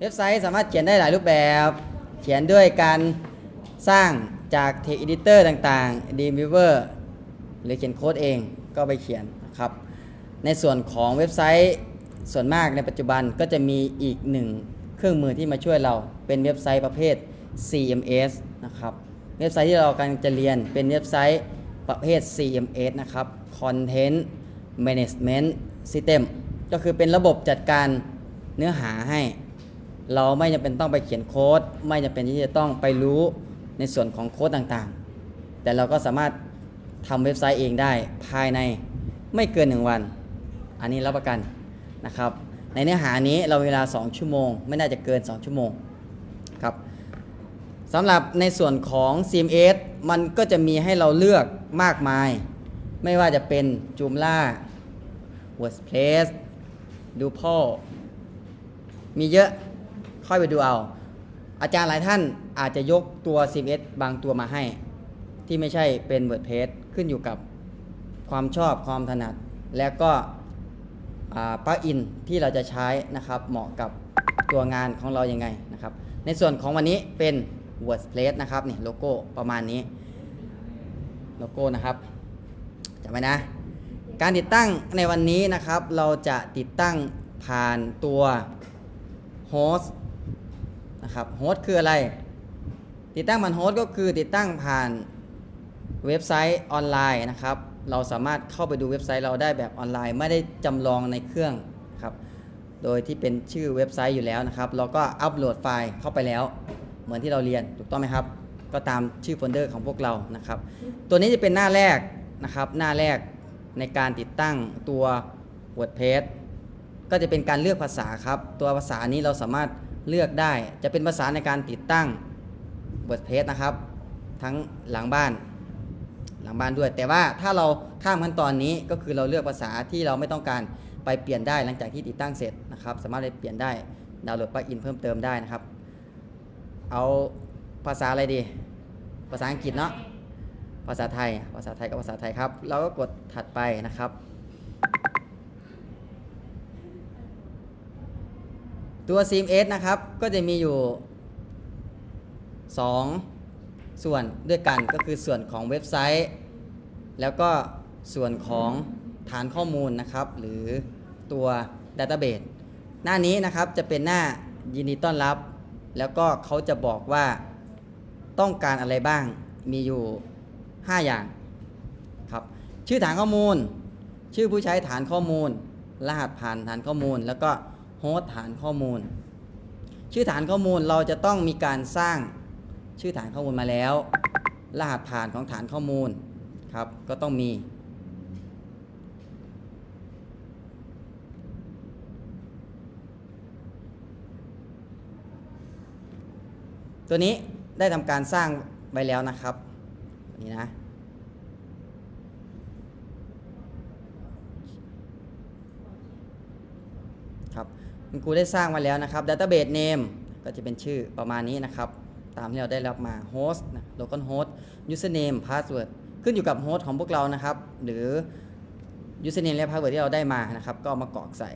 เว็บไซต์สามารถเขียนได้หลายรูปแบบ เขียนด้วยการสร้างจาก Text Editor ต่างๆ Dreamweaver หรือเขียนโค้ดเองก็ไปเขียนนะครับ ในส่วนของเว็บไซต์ส่วนมากในปัจจุบันก็จะมีอีกหนึ่งเครื่องมือที่มาช่วยเราเป็นเว็บไซต์ประเภท CMS นะครับ เว็บไซต์ที่เรากำลังจะเรียนเป็นเว็บไซต์ประเภท CMS นะครับ Content Management System ก็คือเป็นระบบจัดการเนื้อหาให้ เราไม่จำเป็นต้องไปเขียนโค้ด ไม่จำเป็นที่จะต้องไปรู้ในส่วนของโค้ดต่างๆ แต่เราก็สามารถทำเว็บไซต์เองได้ภายในไม่เกิน 1 วัน อันนี้รับประกันนะครับ ในเนื้อหานี้เราเวลา 2 ชั่วโมง ไม่น่าจะเกิน 2 ชั่วโมงครับสำหรับในส่วนของ CMS มันก็จะมีให้เราเลือกมากมาย ไม่ว่าจะเป็น Joomla WordPress Drupal มีเยอะ ค่อยไปดูเอา อาจารย์หลายท่านอาจจะยกตัว CMS บางตัวมาให้ ที่ไม่ใช่เป็น WordPress ขึ้นอยู่กับความชอบความถนัด แล้วก็ปลั๊กอินที่เราจะใช้นะครับ เหมาะกับตัวงานของเรายังไงนะครับ ในส่วนของวันนี้เป็น WordPress นะครับนี่โลโก้ประมาณนี้โลโก้นะครับจำไว้นะ การติดตั้งในวันนี้นะครับ เราจะติดตั้งผ่านตัวโฮส นะครับโฮสต์คืออะไร ติดตั้งผ่านโฮสต์ก็คือติดตั้งผ่านเว็บไซต์ออนไลน์นะครับ เราสามารถเข้าไปดูเว็บไซต์เราได้แบบออนไลน์ ไม่ได้จำลองในเครื่องครับ โดยที่เป็นชื่อเว็บไซต์อยู่แล้วนะครับ เราก็อัปโหลดไฟล์เข้าไปแล้ว เหมือนที่เราเรียนถูกต้องไหมครับ ก็ตามชื่อโฟลเดอร์ของพวกเรานะครับ ตัวนี้จะเป็นหน้าแรกนะครับ หน้าแรกในการติดตั้งตัว WordPress ก็จะเป็นการเลือกภาษาครับ ตัวภาษานี้เราสามารถ เลือกได้จะเป็นภาษาในการติดตั้ง WordPress นะครับ ทั้งหลังบ้านหลังบ้านด้วย แต่ว่าถ้าเราข้ามขั้นตอนนี้ก็คือเราเลือกภาษาที่เราไม่ต้องการไปเปลี่ยนได้หลังจากที่ติดตั้งเสร็จนะครับ สามารถไปเปลี่ยนได้ดาวน์โหลดปลั๊กอินเพิ่มเติมได้นะครับ เอาภาษาอะไรดี ภาษาอังกฤษเนาะภาษาไทย ภาษาไทยกับภาษาไทยครับ เราก็กดถัดไปนะครับ ตัว CMS นะครับ ก็จะมีอยู่ 2 ส่วนด้วยกันก็คือส่วนของเว็บไซต์ แล้วก็ส่วนของฐานข้อมูลนะครับ หรือตัว Database หน้านี้นะครับจะเป็นหน้ายินดีต้อนรับ แล้วก็เขาจะบอกว่าต้องการอะไรบ้างมีอยู่ 5 อย่างครับชื่อฐานข้อมูล ชื่อผู้ใช้ฐานข้อมูล รหัสผ่านฐานข้อมูล แล้วก็ โฮสต์ฐานข้อมูล ชื่อฐานข้อมูลเราจะต้องมีการสร้างชื่อฐานข้อมูลมาแล้ว รหัสผ่านของฐานข้อมูลครับก็ต้องมี ตัวนี้ได้ทำการสร้างไว้แล้วนะครับนี้นะ ครับ คุณครูได้สร้างมาแล้วนะครับ Database Name ก็จะเป็นชื่อประมาณนี้นะครับ ตามที่เราได้รับมา Host นะ Local Host Username Password ขึ้นอยู่กับ Host ของพวกเรานะครับ หรือ Username และ Password ที่เราได้มานะครับ ก็เอามากรอกใส่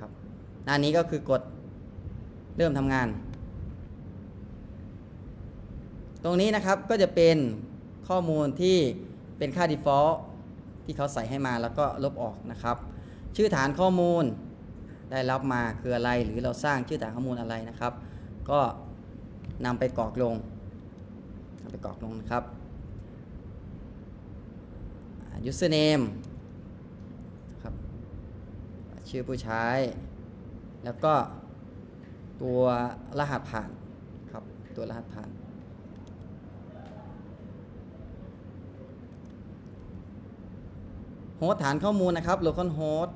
ครับหน้านี้ก็คือกดเริ่มทำงาน ตรงนี้นะครับก็จะเป็นข้อมูลที่เป็นค่า default ที่เขาใส่ให้มาแล้วก็ลบออกนะครับ ชื่อฐานข้อมูล ได้รับมาคืออะไร หรือเราสร้างชื่อฐานข้อมูลอะไรนะครับ ก็นำไปกรอกลงนำไปกรอกลงนะครับ username ครับชื่อผู้ใช้ แล้วก็ตัวรหัสผ่านครับตัวรหัสผ่านโฮสฐานข้อมูลนะครับ local host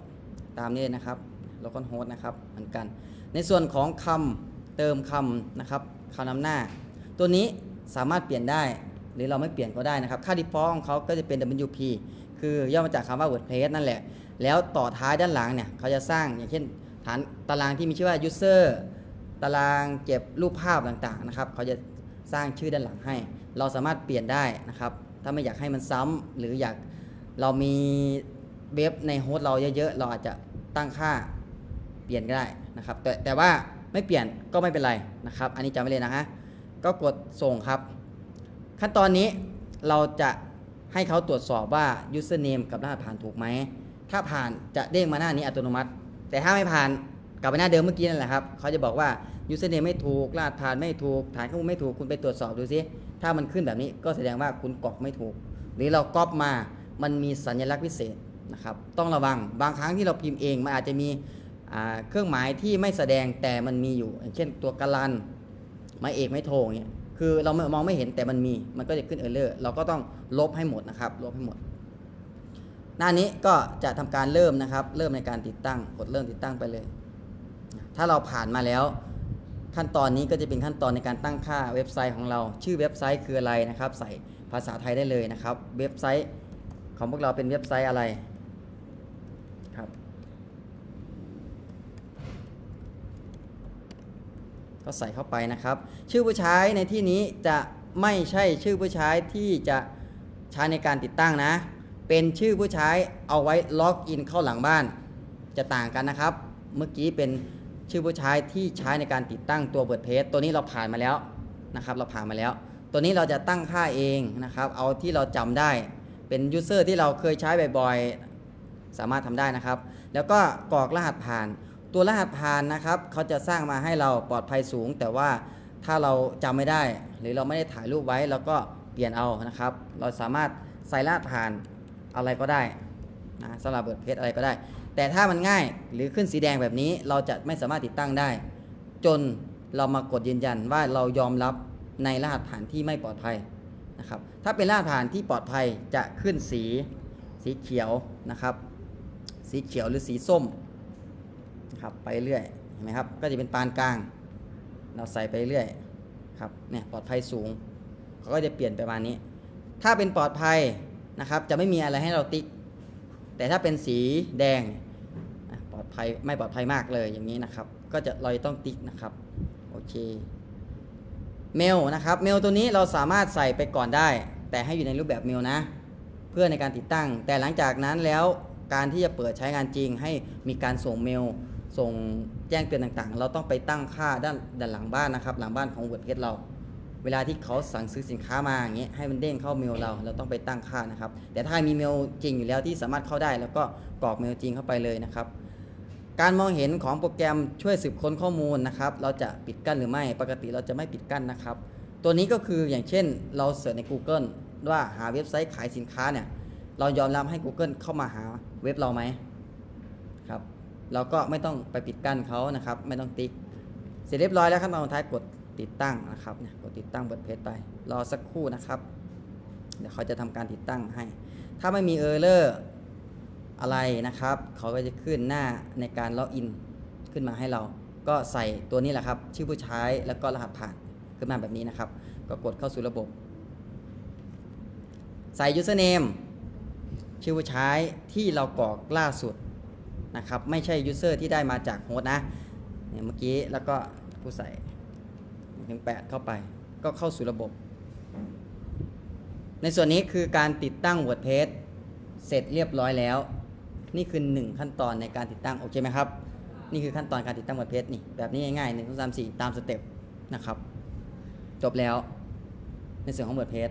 ตามนี้นะครับ local host นะครับเหมือนกัน ในส่วนของคำเติมคำนะครับคำนำหน้า ตัวนี้สามารถเปลี่ยนได้หรือเราไม่เปลี่ยนก็ได้นะครับ ค่า default ของเขาก็จะเป็น WP คือย่อมาจากคำว่า WordPress นั่นแหละ แล้วต่อท้ายด้านหลังเนี่ยเขาจะสร้างอย่างเช่นฐานตารางที่มีชื่อว่า user ตารางเก็บรูปภาพต่างๆนะครับเขาจะสร้างชื่อด้านหลังให้ เราสามารถเปลี่ยนได้นะครับ ถ้าไม่อยากให้มันซ้ำหรืออยากเรามีเว็บในโฮสต์เราเยอะๆ เราอาจจะตั้งค่า เปลี่ยนก็ได้นะครับแต่แต่ว่าไม่เปลี่ยนก็ไม่เป็นไรนะครับ อันนี้จำไว้เลยนะฮะก็กดส่งครับ ขั้นตอนนี้เราจะให้เขาตรวจสอบว่า username กับรหัสผ่านถูกไหม ถ้าผ่านจะเด้งมาหน้านี้อัตโนมัติ แต่ถ้าไม่ผ่านกลับไปหน้าเดิมเมื่อกี้นั่นแหละครับเขาจะบอกว่า username ไม่ถูกรหัสผ่านไม่ถูกฐานข้อมูลไม่ถูกคุณไปตรวจสอบดูซิถ้ามันขึ้นแบบนี้ก็แสดงว่าคุณกรอกไม่ถูก หรือเราก๊อปมามันมีสัญลักษณ์พิเศษนะครับต้องระวังบางครั้งที่เราพิมพ์เองมันอาจจะมี เครื่องหมายที่ไม่แสดงแต่มันมีอยู่อย่างเช่นตัวกาลันหมายเอกไม่โทงเงี้ยคือเราไม่มองไม่เห็นแต่มันมี มันก็จะขึ้นเออร์เลอร์เราก็ต้องลบให้หมดนะครับ ลบให้หมด หน้านี้ก็จะทำการเริ่มนะครับ เริ่มในการติดตั้ง กดเริ่มติดตั้งไปเลย ถ้าเราผ่านมาแล้ว ขั้นตอนนี้ก็จะเป็นขั้นตอนในการตั้งค่าเว็บไซต์ของเรา ชื่อเว็บไซต์คืออะไรนะครับ ใส่ภาษาไทยได้เลยนะครับ เว็บไซต์ของพวกเราเป็นเว็บไซต์อะไรครับ ก็ใส่เข้าไปนะครับ ชื่อผู้ใช้ในที่นี้จะไม่ใช่ชื่อผู้ใช้ที่จะใช้ในการติดตั้งนะ เป็นชื่อผู้ใช้เอาไว้ล็อกอินเข้าหลังบ้าน จะต่างกันนะครับ เมื่อกี้เป็นชื่อผู้ใช้ที่ใช้ในการติดตั้งตัวเบิร์ดเพจตัวนี้เราผ่านมาแล้วนะครับ เราผ่านมาแล้ว ตัวนี้เราจะตั้งค่าเองนะครับ เอาที่เราจำได้เป็นยูเซอร์ที่เราเคยใช้บ่อยๆ สามารถทำได้นะครับ แล้วก็กรอกรหัสผ่าน ตัวรหัสผ่านนะครับเขาจะสร้างมาให้เราปลอดภัยสูง แต่ว่าถ้าเราจำไม่ได้ หรือเราไม่ได้ถ่ายรูปไว้เราก็เปลี่ยนเอานะครับ เราสามารถใส่รหัสผ่านอะไรก็ได้นะสำหรับเบิร์ดเพจอะไรก็ได้ แต่ถ้ามันง่ายหรือขึ้นสีแดงแบบนี้ เราจะไม่สามารถติดตั้งได้ จนเรามากดยืนยันว่าเรายอมรับในรหัสผ่านที่ไม่ปลอดภัยนะครับ ถ้าเป็นรหัสผ่านที่ปลอดภัยจะขึ้นสีสีเขียวนะครับ สีเขียวหรือสีส้ม ครับไปเรื่อยเห็นไหมครับก็จะเป็นปานกลาง เราใส่ไปเรื่อยครับเนี่ยปลอดภัยสูงเขาก็จะเปลี่ยนไปประมาณนี้ ถ้าเป็นปลอดภัยนะครับ จะไม่มีอะไรให้เราติ๊ก แต่ถ้าเป็นสีแดงปลอดภัยไม่ปลอดภัยมากเลยอย่างนี้นะครับ ก็จะเราต้องติ๊กนะครับโอเคเมลนะครับเมลตัวนี้เราสามารถใส่ไปก่อนได้ แต่ให้อยู่ในรูปแบบเมลนะ เพื่อในการติดตั้ง แต่หลังจากนั้นแล้วการที่จะเปิดใช้งานจริงให้มีการส่งเมล ส่งแจ้งเตือนต่างๆ เราต้องไปตั้งค่าด้านด้านหลังบ้านนะครับ หลังบ้านของ WordPress เรา เวลาที่เขาสั่งซื้อสินค้ามาอย่างเงี้ยให้มันเด้งเข้าเมลเรา เราต้องไปตั้งค่านะครับ แต่ถ้ามีเมลจริงอยู่แล้วที่สามารถเข้าได้ แล้วก็กรอกเมลจริงเข้าไปเลยนะครับการมองเห็นของโปรแกรมช่วยสืบค้นข้อมูลนะครับ เราจะปิดกั้นหรือไม่ ปกติเราจะไม่ปิดกั้นนะครับ ตัวนี้ก็คืออย่างเช่นเราเสิร์ชใน Google ว่าหาเว็บไซต์ขายสินค้าเนี่ย เรายอมรับให้ Google เข้ามาหาเว็บเราไหม เราก็ไม่ต้องไปปิดกั้นเขานะครับ ไม่ต้องติ๊ก เสร็จเรียบร้อยแล้วขั้นตอนสุดท้ายกดติดตั้งนะครับเนี่ยกดติดตั้งเปิดเพจไป รอสักครู่นะครับ เดี๋ยวเขาจะทำการติดตั้งให้ ถ้าไม่มีเออร์เลอร์อะไรนะครับ เขาก็จะขึ้นหน้าในการล็อกอินขึ้นมาให้เรา ก็ใส่ตัวนี้แหละครับ ชื่อผู้ใช้แล้วก็รหัสผ่านขึ้นมาแบบนี้นะครับ ก็กดเข้าสู่ระบบ ใส่ username ชื่อผู้ใช้ที่เรากรอกล่าสุด นะครับ ไม่ใช่ user ที่ได้มาจากโฮสต์นะเนี่ยเมื่อกี้แล้วก็ผู้ใส่ถึง8เข้าไป ก็เข้าสู่ระบบ ในส่วนนี้คือการติดตั้ง WordPress เสร็จเรียบร้อยแล้ว นี่คือ 1 ขั้นตอนในการติดตั้ง โอเคไหมครับ นี่คือขั้นตอนการติดตั้ง WordPress นี่ แบบนี้ง่ายๆ1 2 3 4ตามสเต็ปนะครับ จบแล้วในส่วนของ WordPress